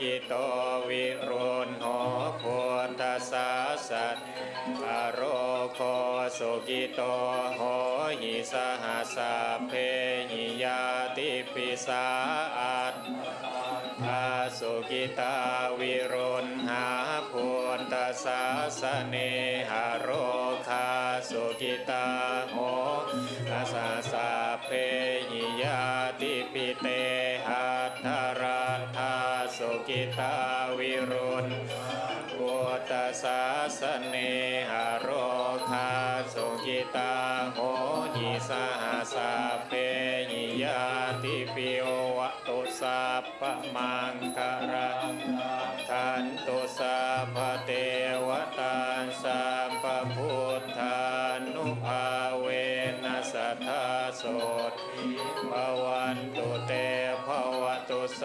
กิโตวิรุณโหพุทธสาสะอโรโคสุกิโตโหหิสหัสเพหิยาติปิสาอัตอาสุกิตาวิรุณหาพุทธสาสเนหาโรคาสุกิตาโหอาสาสะเพหิยาติปิเต ตาวิรุณพุทธสาสเนหโรคาสุกิตาโหหิสหัสสะเพหิยาติปิโอวะตุสัพพมังคารังทันตุสัพเทวตาสัมปพุทธานุภาเวนัสทาโสตภวันตุเต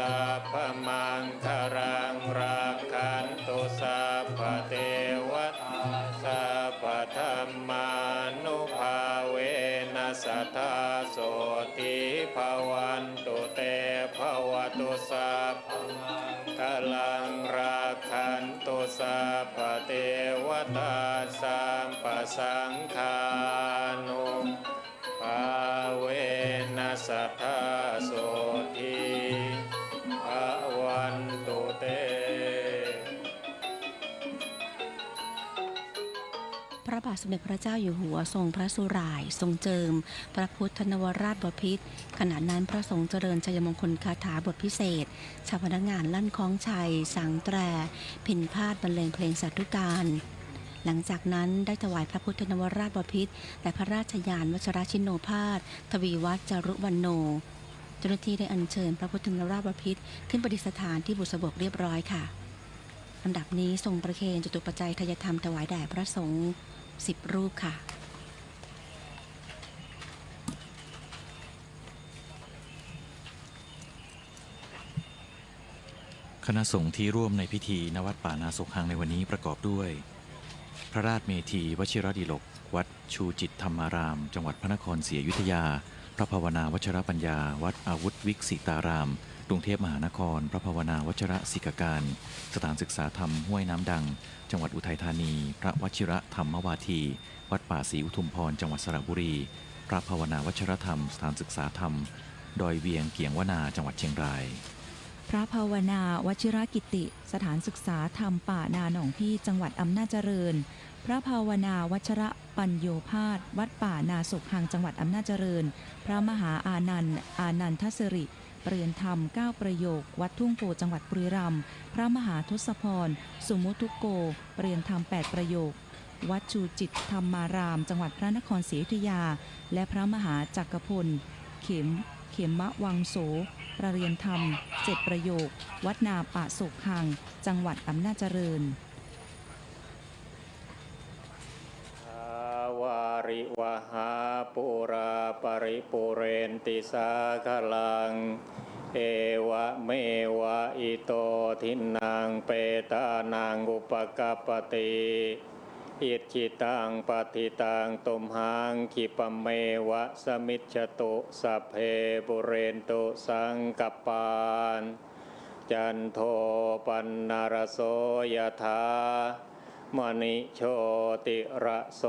สัพพมังคารังรักขันตุสัพพเทวตาสัพพธรรมานุภาเวนัสทธาโสติภวันตุเตภวตุสัพพมังคลังรักขันตุสัพพเทวตาสัมปสังฆา พระบาทสมเด็จพระเจ้าอยู่หัวทรงพระสุราย ทรงเจิม พระพุทธนวราชบพิตรขณะนั้นพระสงฆ์เจริญชัยมงคลคาถาบทพิเศษ ชาวพนักงานลั่นคล้องชัย สังแตรพินพาดบรรเลงเพลงสาธุการหลังจากนั้นได้ถวายพระพุทธนวราชบพิตรและพระราชยานวชรชินโนภาสทวีวัฒจารุวันโนเจ้าหน้าที่ได้อัญเชิญพระพุทธนวราชบพิตรขึ้นประดิษฐานที่บุษบกเรียบร้อยค่ะ ลำดับนี้ทรงประเคนจตุปัจจัยทายธรรมถวายแด่พระสงฆ์สิบรูปค่ะ คณะสงฆ์ที่ร่วมในพิธีนวัดป่านาศกหังในวันนี้ประกอบด้วย พระราชเมธีวชิรดิลก วัดชูจิตธรรมาราม จังหวัดพระนครศรีอยุธยา พระภาวนาวชรปัญญา วัดอาวุธวิกสิตาราม กรุงเทพมหานคร พระภาวนาวัชระศิกการ สถานศึกษาธรรมห้วยน้ำดัง จังหวัดอุทัยธานี พระวชิระธรรมวาที วัดป่าศรีอุทุมพร จังหวัดสระบุรี พระภาวนาวัชรธรรม สถานศึกษาธรรม ดอยเวียงเกียงวนา จังหวัดเชียงราย พระภาวนา วชิรกิติ สถานศึกษาธรรมป่านาหนองพี่จังหวัดอำนาจเจริญ พระภาวนาวัชระปัญโยพาสวัดป่านาสุขหังจังหวัดอำนาจเจริญ พระมหาอานันต์อานันทสริ เปรียนธรรม 9 ประโยค วัดทุ่งโพจังหวัดบุรีรัมย์พระมหาทศพร สุมุทุโกเปรียนธรรม 8 ประโยค วัดชูจิตธรรมาราม จังหวัดพระนครศรีอยุธยา และพระมหาจักรพล เข็ม เข็มมะวังโส ประเรียนธรรมเจ็ดประโยค วัดนาป่าโศกหัง จังหวัดอำนาจเจริญ วาริ วหาปุราปริปุเรนติสาคลัง เอวะเมวะอิโตทินังเปตานังอุปกปติอิจิตังปฏิตังตุมหังคิปเมวะสมิจฉตุสัพเพปุเรนตุสังกปปานจันโทปันนารโสยถา มณิโชติระโส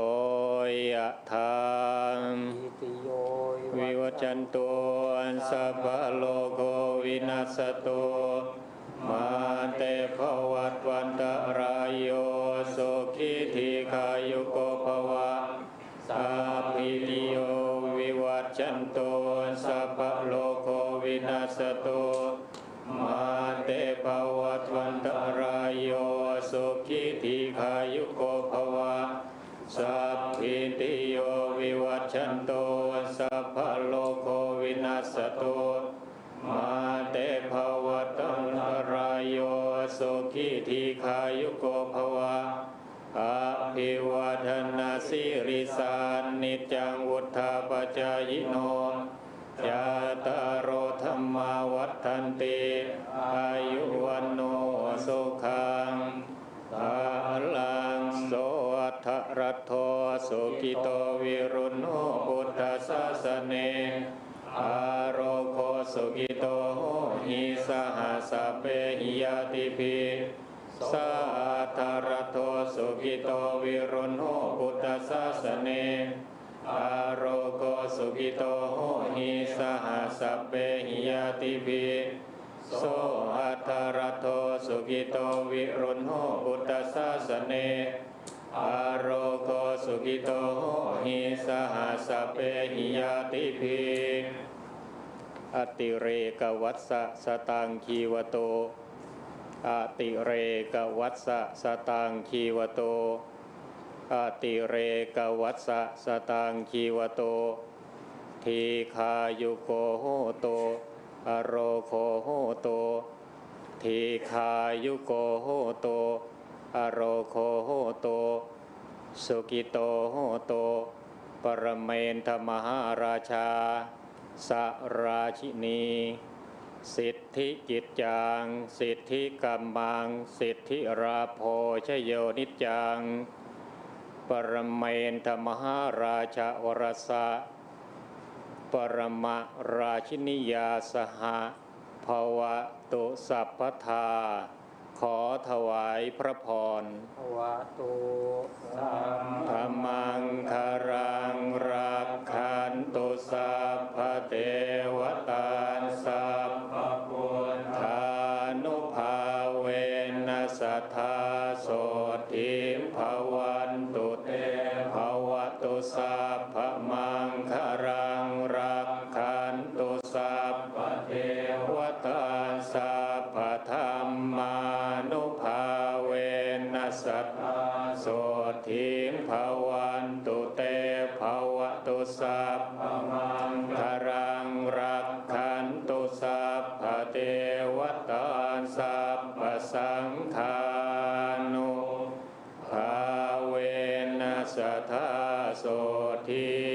ยธามวิวัจจันตุสัพพะโลกโควินัสตุมาเตภวัตวันตรายโยสุขิธิขายุโกภวะสัพพิติโยวิวัจจันตุสัพพะโลกโควินัสตุมาเตภวัตวันตรายโยสุขิธิ สุขิธิขายุโกภวะอาภิวัฒนาสิริสานนิจังวุธาปจายโนยาตารโรธรรมาวัฏันติอายุวันโนสุขังภาลังโสอัทรัตโทสุกิโตวิรุณโนพุทธาสเนอารโรโคสุกิโต สัพเพหิยติภิสัทธารโทสุขิโตวิรุณโหพุทธศาสเนอาโรโกสุขิโตโหหิสหสัพเพหิยติภิโสอัทธารโทสุขิโตวิรุณโหพุทธศาสเนอาโรโกสุขิโตโหหิสหสัพเพหิยติภิ อติเรกวัสสะสตังคีวโตอติเรกวัสสะสตังคีวโตอติเรกวัสสะสตังคีวโต ทีคายุโกโหโต อโรโคโหโต ทีคายุโกโหโต อโรโคโหโต สุกิโตโหโต ปรเมนทมหาราชา สราชินี สิทธิกิจจัง สิทธิกัมมัง สิทธิราโพชโยนิจัง ปรเมนทมหาราชาวรสะปรมราชินิยาสหะภวะตุสัพพทา ขอถวายพระพรวะตุสั ภวันตุเตภวตุสัพพมังคารังรักขันตุสัพพเทวตาสัพพธรรมานุภาเวนัสทธาโสทิมภวันตุเตภวตุสัพพมังคารังรักขันตุสัพพเทวตาสัพพสังฆา โสทิ